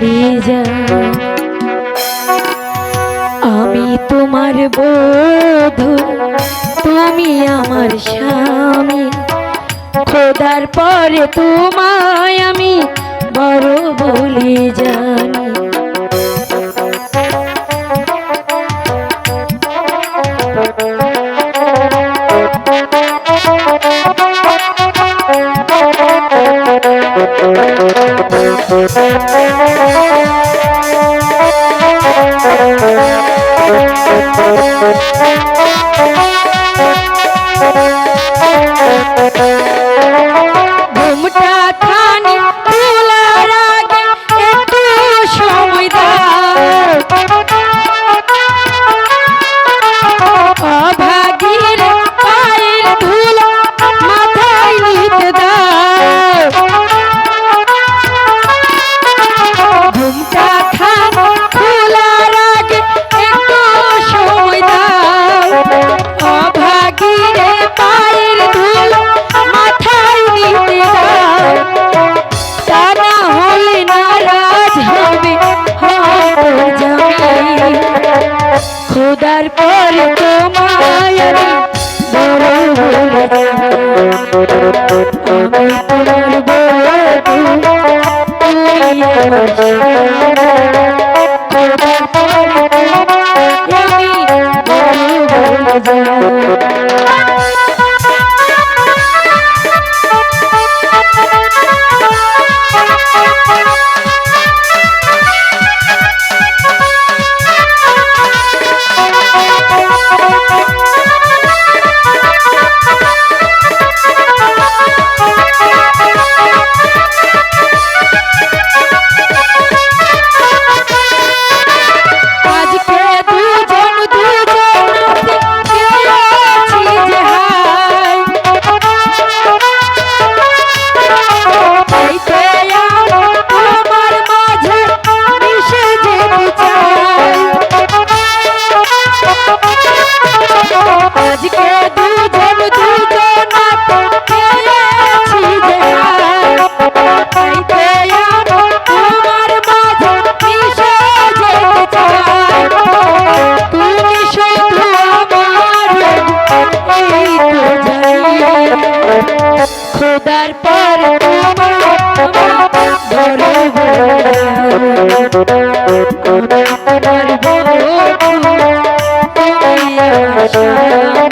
ভুলে যা আমি তোমার বধু তুমি আমার স্বামী। খোদার পরে তোমায় আমি বড় বলে জানি ঘুমটা পর তোমায় আমি বড় বলে আমি তোমার তুমি আমি বড় বলে আজকে দুজন দুজন হাই এইতে আমার মাঝে পর তোমার বড় তোমার Thank you.